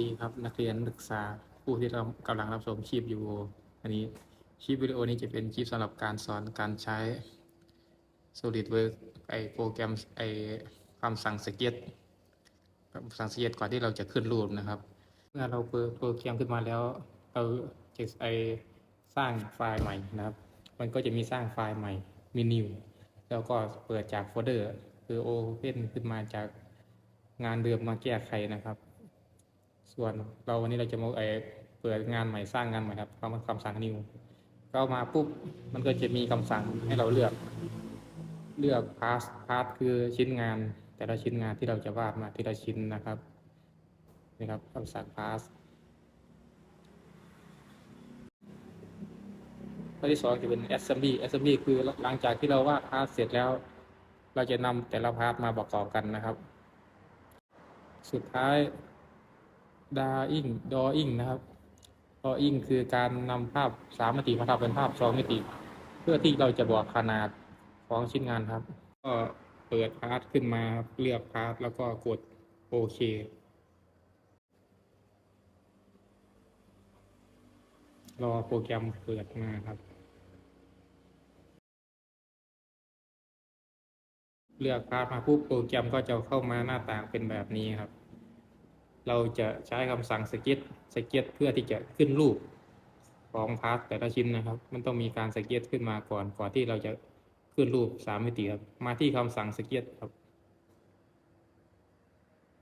ดีครับนักเรียนนักศึกษาผู้ที่เรากำลังรับชมคลิปอยู่อันนี้คลิปวิดีโอนี้จะเป็นคลิปสำหรับการสอนการใช้ SolidWorks ไอโปรแกรมไอคำสั่งสเก็ตคำสั่งสเก็ตก่อนที่เราจะขึ้นรูปนะครับ เมื่อเราเปิดโปรแกรมขึ้นมาแล้วเราจะไอสร้างไฟล์ใหม่นะครับ มันก็จะมีสร้างไฟล์ใหม่มีนิวแล้วก็เปิดจากโฟลเดอร์คือ Open ขึ้นมาจากงานเดิมมาแก้ไขนะครับ ส่วนเราวันนี้เราจะมาเปิดงานใหม่สร้างงานใหม่ครับคำคำสั่ง new เข้ามาปุ๊บมันก็จะมีคำสั่งให้เราเลือก เลือก pass pass คือชิ้นงาน แต่ละชิ้นงานที่เราจะวาดมาทีละชิ้นนะครับนี่ครับคำสั่ง pass ข้อที่สองจะเป็น assembly assembly คือหลังจากที่เราวาด pass เสร็จแล้ว เราจะนำแต่ละ pass มาประกอบกันนะครับ สุดท้าย drawing drawing นะครับ drawing คือการนำภาพสามมิติมาทำเป็นภาพสองมิติ เพื่อที่เราจะบอกขนาดของชิ้นงานครับ ก็เปิดพาร์ทขึ้นมาครับเลือกพาร์ทแล้วก็กดโอเครอโปรแกรมเปิดมาครับ เลือกพาร์ทมาปุ๊บโปรแกรมก็จะเข้ามาหน้าต่างเป็นแบบนี้ครับ เราจะใช้คำสั่งสเก็ตสเก็ตเพื่อที่จะขึ้นรูปของพาร์ทแต่ละชิ้นนะครับ มันต้องมีการสเก็ตขึ้นมาก่อนก่อนที่เราจะขึ้นรูปสามมิติครับ มาที่คำสั่งสเก็ตครับ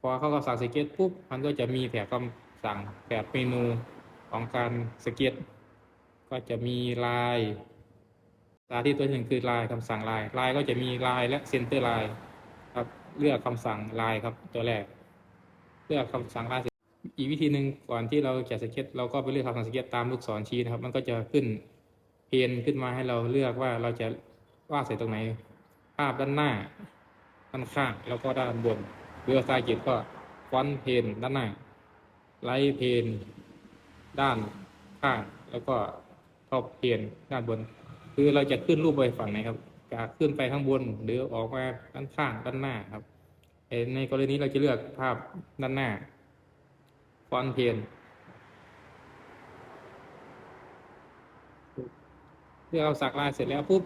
พอเข้าคำสั่งสเก็ตปุ๊บมันก็จะมีแถบคำสั่งแถบเมนูของการสเก็ตก็จะมีลายตาที่ตัวหนึ่งคือลายคำสั่งลายลายก็จะมีลายและเซนเตอร์ลายครับเลือกคำสั่งลายครับตัวแรก เลือกคำสั่งลาเสร็จอีกวิธีหนึ่งก่อนที่เราจะสเก็ตเราก็ไปเลือกคำสั่งสเก็ตตามลูกศรชี้นะครับ มันก็จะขึ้นเพนขึ้นมาให้เราเลือกว่าเราจะวาดใส่ตรงไหน ภาพด้านหน้า ด้านข้างแล้วก็ด้านบนหรือภาษาอังกฤษก็ฟอนต์เพนด้านหน้าไลท์เพนด้านข้างแล้วก็ท็อปเพนด้านบน คือเราจะขึ้นรูปไปฝั่งไหนครับจะขึ้นไปข้างบนหรือออกมาด้านข้างด้านหน้าครับ ในกรณีนี้เราจะเลือกภาพด้านหน้า ฟอนต์เพนเลือกเอาสักลายเสร็จแล้วปุ๊บ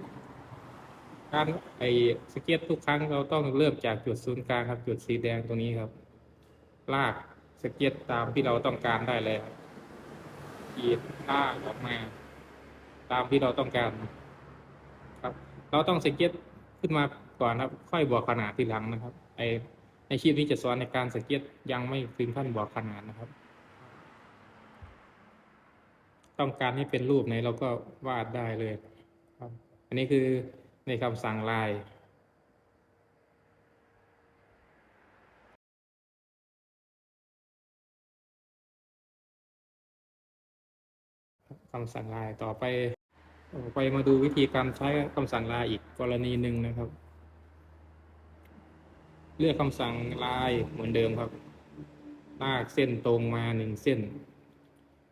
การไอสเก็ตทุกครั้งเราต้องเริ่มจากจุดศูนย์กลางครับ จุดสีแดงตรงนี้ครับ ลากสเก็ตตามที่เราต้องการได้เลยขีดลากออกมา ตามที่เราต้องการ ครับ เราต้องสเก็ตขึ้นมา ก่อนครับ ค่อยบอกขนาดทีหลังนะครับไอในคลิปนี้จะสอนในการสเก็ตยังไม่ถึงขั้นบอกขนาดนะครับ ต้องการให้เป็นรูปไหนเราก็วาดได้เลยครับ อันนี้คือในคำสั่งลายคำสั่งลายต่อไป ไปมาดูวิธีการใช้คำสั่งลายอีกกรณีหนึ่งนะครับ เลือกคำสั่งลายเหมือนเดิมครับ ลากเส้นตรงมาหนึ่งเส้น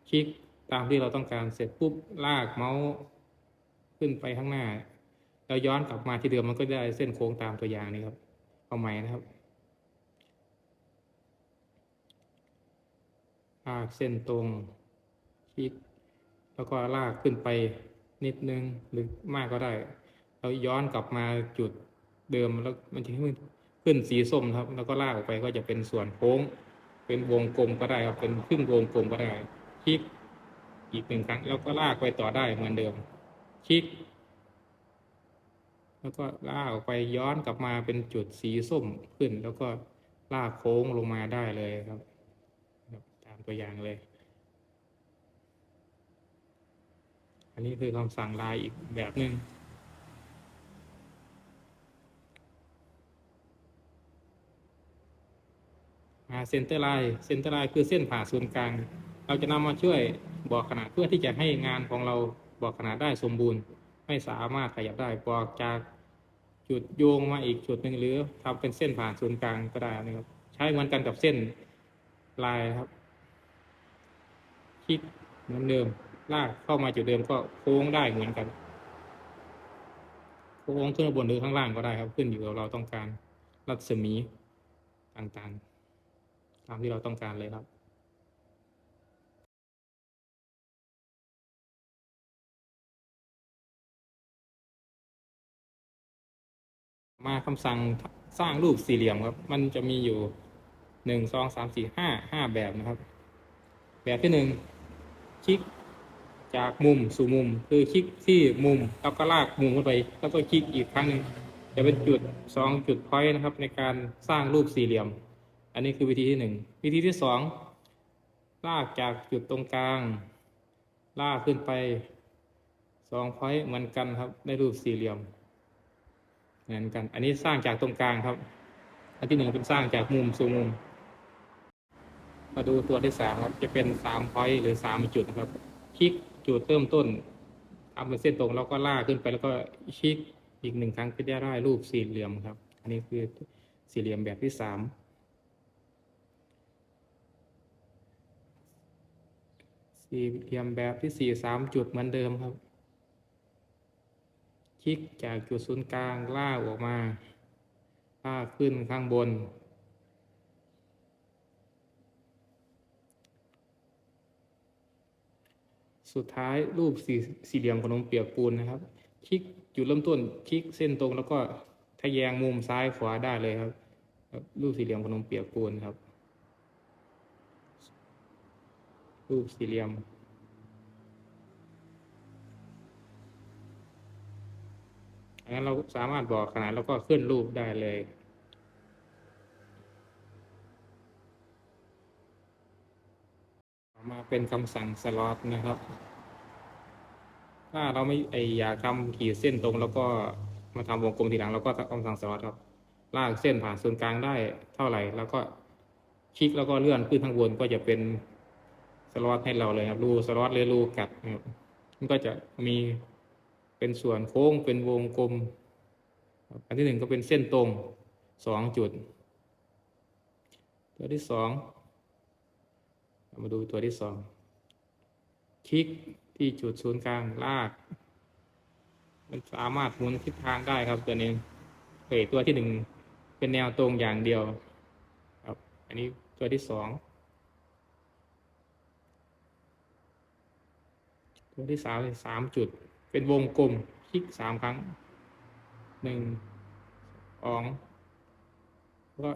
คลิกตามที่เราต้องการเสร็จปุ๊บลากเมาส์ขึ้นไปข้างหน้า แล้วย้อนกลับมาที่เดิมมันก็ได้เส้นโค้งตามตัวอย่างนี้ครับ เอาใหม่นะครับลากเส้นตรง คลิก แล้วก็ลากขึ้นไปนิดนึงหรือมากก็ได้เราย้อนกลับมาจุดเดิมแล้วมันจะขึ้น ขึ้นสีส้มครับ แล้วก็ลากออกไปก็จะเป็นส่วนโค้ง เป็นวงกลมก็ได้ครับ เป็นครึ่งวงกลมก็ได้ คลิกอีกหนึ่งครั้ง แล้วก็ลากไปต่อได้เหมือนเดิม คลิก แล้วก็ลากออกไปย้อนกลับมาเป็นจุดสีส้มขึ้น แล้วก็ลากโค้งลงมาได้เลยครับครับตามตัวอย่างเลย อันนี้คือคำสั่งลายอีกแบบหนึ่ง เซนเตอร์ไลน์เซนเตอร์ไลน์คือเส้นผ่าศูนย์กลาง เราจะนำมาช่วยบอกขนาดเพื่อที่จะให้งานของเราบอกขนาดได้สมบูรณ์ ไม่สามารถขยับได้บอกจากจุดโยงมาอีกจุดหนึ่งหรือทำเป็นเส้นผ่านศูนย์กลางก็ได้นะครับ ใช้เหมือนกันกับเส้นลายครับ คลิกเหมือนเดิมลากเข้ามาจุดเดิมก็โค้งได้เหมือนกันโค้งขึ้นบนหรือข้างล่างก็ได้ครับ ขึ้นอยู่กับเราต้องการรัศมีต่างๆามที่เราต้องการเลยครับมาคำสั่งสร้างรูปสี่เหลี่ยมครับ มันจะมีอยู่หนึ่งสองสามสี่ห้าห้าแบบนะครับ แบบที่หนึ่งคลิกจากมุมสู่มุม คือคลิกที่มุมแล้วก็ลากมุมขึ้นไป แล้วก็คลิกอีกครั้งหนึ่งจะเป็นจุดสองจุดพอยต์นะครับ ในการสร้างรูปสี่เหลี่ยม อันนี้คือวิธีที่หนึ่งวิธีที่สองลากจากจุดตรงกลาง ลากขึ้นไปสองพอยต์เหมือนกันครับ ได้รูปสี่เหลี่ยม เหมือนกัน อันนี้สร้างจากตรงกลางครับ อันที่หนึ่งเป็นสร้างจากมุมสู่มุม มาดูตัวที่สามครับ จะเป็นสามพอยต์หรือสามจุดครับ คลิกจุดเริ่มต้นทำเป็นเส้นตรงแล้วก็ลากขึ้นไปแล้วก็คลิกอีกหนึ่งครั้งก็จะได้รูปสี่เหลี่ยมครับ อันนี้คือสี่เหลี่ยมแบบที่สาม สี่เหลี่ยมแบบที่สี่สามจุดเหมือนเดิมครับ คลิกจากจุดศูนย์กลางลากออกมาลากขึ้นข้างบน สุดท้ายรูปสี่สี่เหลี่ยมขนมเปียกปูนนะครับ คลิกจุดเริ่มต้นคลิกเส้นตรงแล้วก็ทะแยงมุมซ้ายขวาได้เลยครับครับรูปสี่เหลี่ยมขนมเปียกปูนครับ รูปสี่เหลี่ยม อันนั้นเราสามารถบอกขนาดแล้วก็ขึ้นรูปได้เลยมาเป็นคำสั่งสล็อตนะครับ ถ้าเราไม่ไออยากทำขีดเส้นตรง แล้วก็มาทำวงกลมทีหลังเราก็คำสั่งสล็อตครับ ลากเส้นผ่านศูนย์กลางได้เท่าไหร่ แล้วก็คลิกแล้วก็เลื่อนขึ้นข้างบนก็จะเป็น สล็อตให้เราเลยครับรูสล็อตหรือรูกัดนะครับมันก็จะมีเป็นส่วนโค้งเป็นวงกลมครับอันที่หนึ่งก็เป็นเส้นตรงสองจุด ตัวที่สองมาดูตัวที่สองคลิกที่จุดศูนย์กลางลาก มันสามารถหมุนทิศทางได้ครับตัวนี้เอ้ยตัวที่หนึ่งเป็นแนวตรงอย่างเดียว ครับ อันนี้ตัวที่สอง ตัวที่สามสามจุด เป็นวงกลมคลิกสามครั้งหนึ่งสองแล้วก็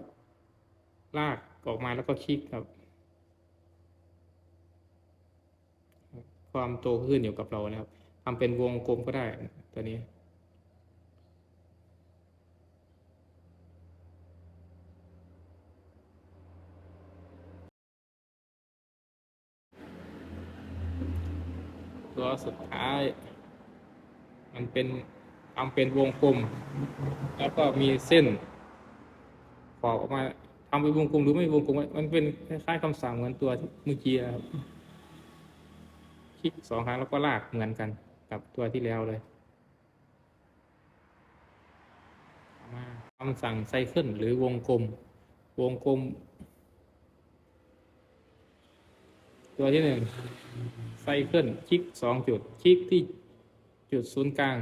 ลากออกมาแล้วก็คลิกครับ ความโตขึ้นอยู่กับเรานะครับทำเป็นวงกลมก็ได้ตัวนี้ ตัวสุดท้าย มันเป็นทำเป็นวงกลม แล้วก็มีเส้น ขอบออกมาทำเป็นวงกลมหรือไม่วงกลมมันเป็นคล้ายๆคำสั่งเหมือนตัวเมื่อกี้ครับคลิกสองครั้งแล้วก็ลากเหมือนกันกับตัวที่แล้วเลยมาคำสั่งไซเคิลหรือวงกลม วงกลม ตัวที่หนึ่ง ไซเคิลคลิกสองจุด คลิกที่จุดศูนย์กลาง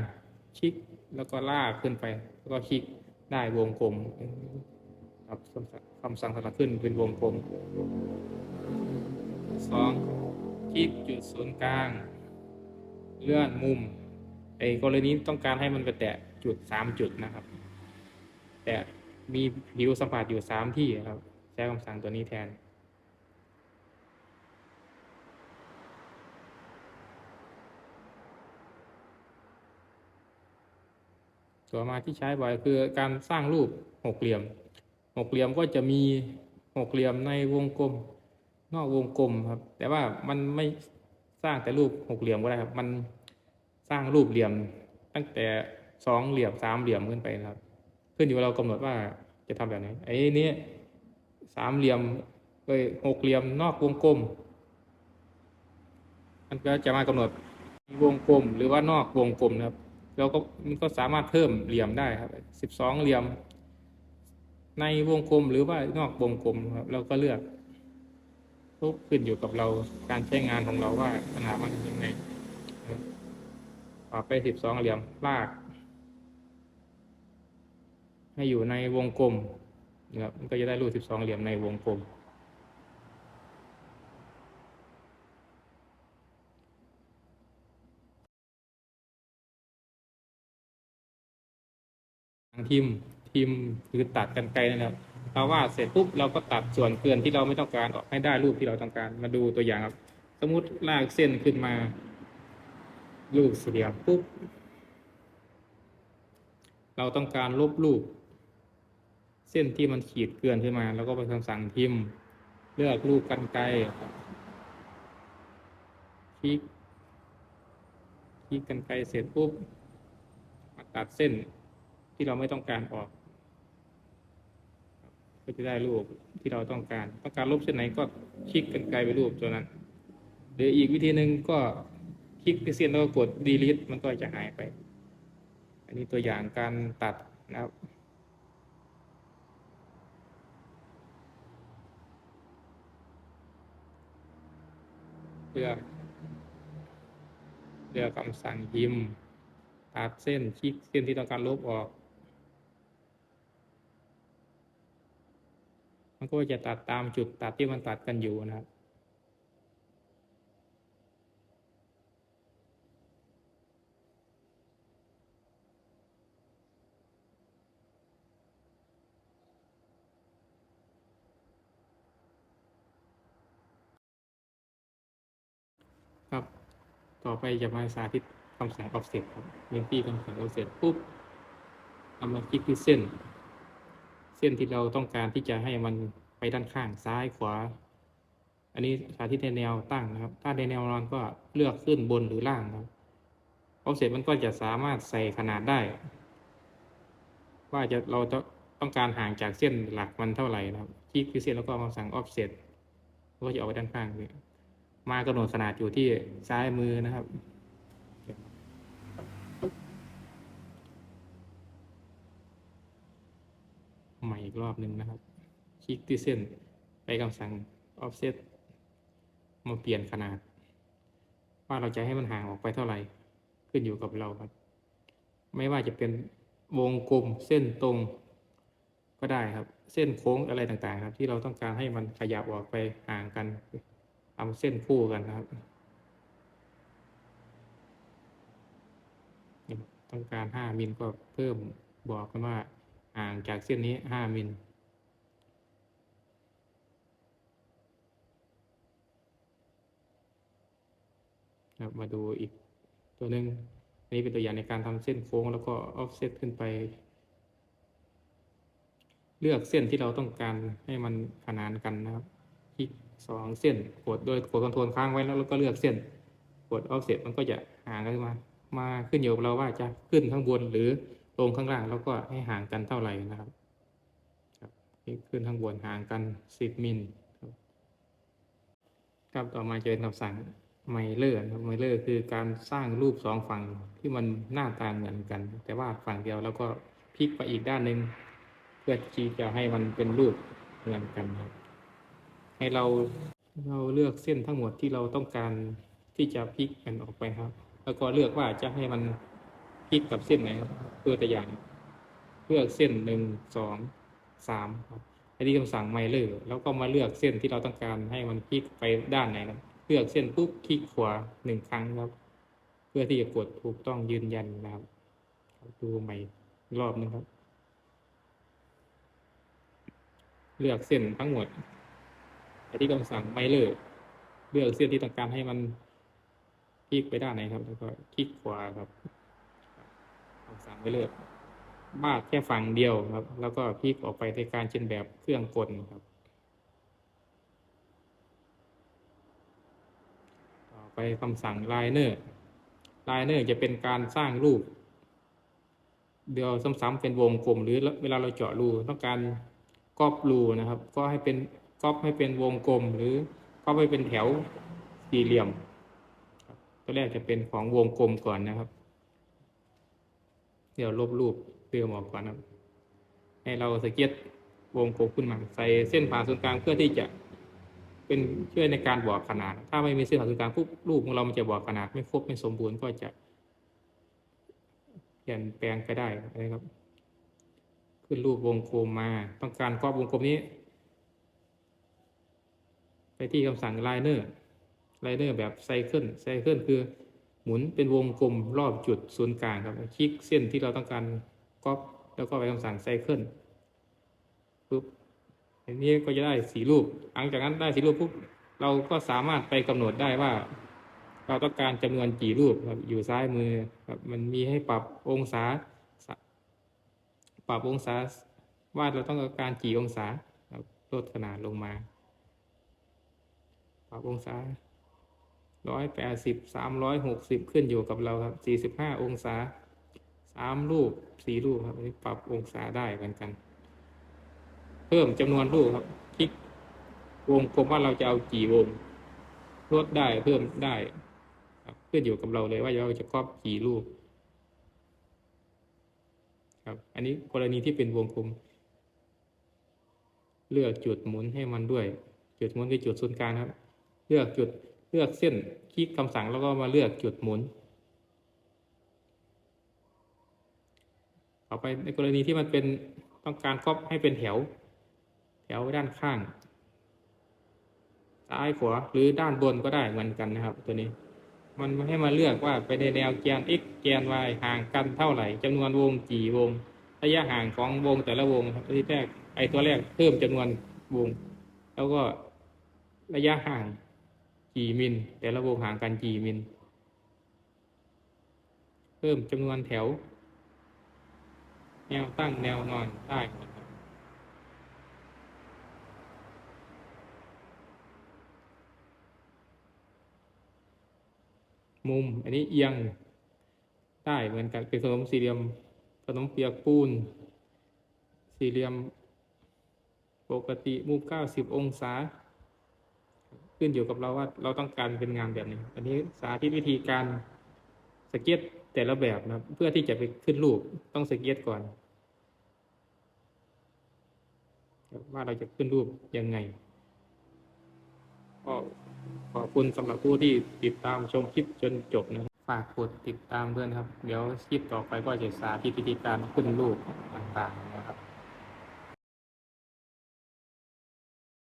คลิกแล้วก็ลากขึ้นไป แล้วก็คลิกได้วงกลมครับคำสั่งสลักขึ้นเป็นวงกลมสองคลิกจุดศูนย์กลาง เลื่อนมุมไอ้กรณีต้องการให้มันไปแตะจุดสามจุดนะครับ แต่มีผิวสัมผัสอยู่สามที่ครับ ใช้คำสั่งตัวนี้แทน ต่อมาที่ใช้บ่อยคือการสร้างรูปหกเหลี่ยม หกเหลี่ยมก็จะมีหกเหลี่ยมในวงกลม นอกวงกลมครับ แต่ว่ามันไม่สร้างแต่รูปหกเหลี่ยมก็ได้ครับ มันสร้างรูปเหลี่ยมตั้งแต่สองเหลี่ยมสามเหลี่ยมขึ้นไปนะครับ ขึ้นอยู่กับเรากำหนดว่าจะทำแบบไหนไอ้นี้สามเหลี่ยมเอ้ยหกเหลี่ยมนอกวงกลมมันก็จะมากำหนดวงกลมหรือว่านอกวงกลมนะครับ เราก็มันก็สามารถเพิ่มเหลี่ยมได้ครับสิบสองเหลี่ยม ในวงกลมหรือว่านอกวงกลมครับ เราก็เลือกทุกขึ้นอยู่กับเราการใช้งานของเราว่าขนาดมันยังไงต่อไปสิบสองเหลี่ยมลาก ให้อยู่ในวงกลมนะครับมันก็จะได้รูปสิบสองเหลี่ยมในวงกลม ทางทีมพิมพ์หรือตัดกันไกลนั่นแหละเราวาดเสร็จปุ๊บเราก็ตัดส่วนเกินที่เราไม่ต้องการออกให้ได้รูปที่เราต้องการมาดูตัวอย่างครับ สมมติลากเส้นขึ้นมา รูปเหลี่ยมปุ๊บเราต้องการลบรูป เส้นที่มันขีดเกินขึ้นมาแล้วก็ไปคำสั่งพิมพ์ เลือกรูปกันไกลคลิกคลิกกันไกลเสร็จปุ๊บมาตัดเส้น ที่เราไม่ต้องการออกก็จะได้รูปที่เราต้องการ ต้องการลบเส้นไหนก็คลิกกันไกลไปรูปตัวนั้นหรืออีกวิธีหนึ่งก็คลิกที่เส้นแล้วก็กด delete มันก็จะหายไป อันนี้ตัวอย่างการตัดนะครับเลือกเลือกคำสั่งพิมตัดเส้นคลิกเส้นที่ต้องการลบออก มันก็จะตัดตามจุดตัดที่มันตัดกันอยู่นะครับครับ ต่อไปจะมาสาธิตคำสั่ง offset ครับ เมนที่คำสั่ง offset ปุ๊บเอามาคลิกที่เส้น ส้นที่เราต้องการที่จะให้มันไปด้านข้างซ้ายขวา อันนี้สาธิตในแนวตั้งนะครับ ถ้าในแนวนอนก็เลือกขึ้นบนหรือล่างครับ offset มันก็จะสามารถใส่ขนาดได้ ว่าจะเราจะต้องการห่างจากเส้นหลักมันเท่าไหร่นะครับคลิกที่เส้นแล้วก็คำสั่ง offset ก็จะออกไปด้านข้างเลยมากำหนดขนาดอยู่ที่ซ้ายมือนะครับ ใหม่อีกรอบหนึ่งนะครับ คลิกที่เส้นไปคำสั่ง offset มาเปลี่ยนขนาด ว่าเราจะให้มันห่างออกไปเท่าไหร่ ขึ้นอยู่กับเราครับ ไม่ว่าจะเป็นวงกลมเส้นตรงก็ได้ครับ เส้นโค้งอะไรต่างๆ ครับ ที่เราต้องการให้มันขยับออกไปห่างกันทำเส้นคู่กันนะครับ ต้องการ 5มิลก็เพิ่มบอกกันว่า ห่างจากเส้นนี้5มิลครับมาดูอีกตัวหนึ่งอันนี้เป็นตัวอย่างในการทำเส้นโค้งแล้วก็ offset ขึ้นไป เลือกเส้นที่เราต้องการให้มันขนานกันนะครับคลิกสองเส้นกดโดยกดคอนโทรลค้างไว้แล้วเราก็เลือกเส้นกด offset มันก็จะห่างกันมา มาขึ้นอยู่กับเราว่าจะขึ้นข้างบนหรือ ลงข้างล่างแล้วก็ให้ห่างกันเท่าไหร่นะครับครับขึ้นข้างบนห่างกัน 10 มิลครับครับต่อมาจะเป็นคำสั่งไมเลอร์ครับไมเลอร์คือการสร้างรูปสองฝั่งที่มันหน้าตาเหมือนกัน แต่ว่าฝั่งเดียวแล้วก็พลิกไปอีกด้านหนึ่งเพื่อที่จะให้มันเป็นรูปเหมือนกันครับ ให้เราเราเลือกเส้นทั้งหมดที่เราต้องการที่จะพลิกมันออกไปครับ แล้วก็เลือกว่าจะให้มัน พลิกกับเส้นไหนครับเพื่อตัวอย่างเลือกเส้นหนึ่งสองสามครับอันนี้คำสั่งไมเลอร์แล้วก็มาเลือกเส้นที่เราต้องการให้มันพลิกไปด้านไหนครับเลือกเส้นปุ๊บคลิกขวาหนึ่งครั้งครับ เพื่อที่จะกดถูกต้องยืนยันนะครับดูใหม่รอบหนึงครับ เลือกเส้นทั้งหมดไปที่คำสั่งไมเลอร์เลือกเส้นที่ต้องการให้มันคลิกไปด้านไหนครับ แล้วก็คลิกขวาครับ สั่งไมเลอร์บาดแค่ฝั่งเดียวครับ แล้วก็พลิกออกไปในการเช่นแบบเครื่องกลครับ ต่อไปคำสั่งไลเนอร์ไลเนอร์จะเป็นการสร้างรูป เดียวซ้ำๆเป็นวงกลม หรือเวลาเราเจาะรูต้องการก๊อปรูนะครับ ก็ให้เป็นก๊อปให้เป็นวงกลม หรือก๊อปให้เป็นแถวสี่เหลี่ยมตัวแรกจะเป็นของวงกลมก่อนนะครับ เดี๋ยวลบรูปเติมออกก่อนนะครับ ให้เราสเก็ตวงกลมขึ้นมา ใส่เส้นผ่าศูนย์กลางเพื่อที่จะเป็นช่วยในการบอกขนาด ถ้าไม่มีเส้นผ่าศูนย์กลางปุ๊บรูปของเรามันจะบอกขนาด ไม่ครบไม่สมบูรณ์ก็จะเปลี่ยนแปลงไปได้นะครับ ขึ้นรูปวงกลมมา ต้องการกรอบวงกลมนี้ ไปที่คำสั่งไลเนอร์ไลเนอร์แบบไซเคิลไซเคิลคือ หมุนเป็นวงกลมรอบจุดศูนย์กลางครับ คลิกเส้นที่เราต้องการก๊อปแล้วก็ไปคำสั่งไซเคิลปุ๊บอันนี้ก็จะได้สีรูป หลังจากนั้นได้สีรูปปุ๊บเราก็สามารถไปกำหนดได้ว่า เราต้องการจำนวนกี่รูปครับอยู่ซ้ายมือครับมันมีให้ปรับองศา ปรับองศาว่าเราต้องการกี่องศาลดขนาดลงมา ปรับองศา ร้อยแปดสิบสามร้อยหกสิบขึ้นอยู่กับเราครับสี่สิบห้าองศาสามรูปสี่รูปครับนี้ปรับองศาได้เหมือนกัน เพิ่มจำนวนรูปครับ คลิกวงกลมว่าเราจะเอากี่วงลดได้เพิ่มได้ครับขึ้นอยู่กับเราเลยว่าเราจะครอบกี่รูป ครับ อันนี้กรณีที่เป็นวงกลม เลือกจุดหมุนให้มันด้วย จุดหมุนคือจุดศูนย์กลางครับ เลือกจุด เลือกเส้นคลิกคำสั่งแล้วก็มาเลือกจุดหมุนต่อไปในกรณีที่มันเป็นต้องการครอบให้เป็นแถว แถวด้านข้าง ซ้ายขวาหรือด้านบนก็ได้เหมือนกันนะครับ ตัวนี้ มันให้มาเลือกว่าไปในแนวแกน x แกน y ห่างกันเท่าไหร่จำนวนวงกี่วง ระยะห่างของวงแต่ละวงครับตัวที่แรกไอตัวแรกเพิ่มจำนวนวง แล้วก็ระยะห่าง กี่มิล แต่ละวงห่างกันกี่มิล เพิ่มจำนวนแถว แนวตั้งแนวนอนได้หมดมุม อันนี้เอียง ได้เหมือนกันเป็นขนมสี่เหลี่ยมขนมเปียกปูน สี่เหลี่ยม ปกติมุมเก้าสิบองศา ขึ้นอยู่กับเราว่าเราต้องการเป็นงานแบบนี้ อันนี้สาธิตวิธีการสเก็ตแต่ละแบบนะเพื่อที่จะไปขึ้นรูปต้องสเก็ตก่อนว่าเราจะขึ้นรูปยังไงก็ขอบคุณสำหรับผู้ที่ติดตามชมคลิปจนจบนะฝากกดติดตามด้วยนะครับ เดี๋ยวคลิปต่อไปก็จะสาธิตวิธีการขึ้นรูปต่างๆ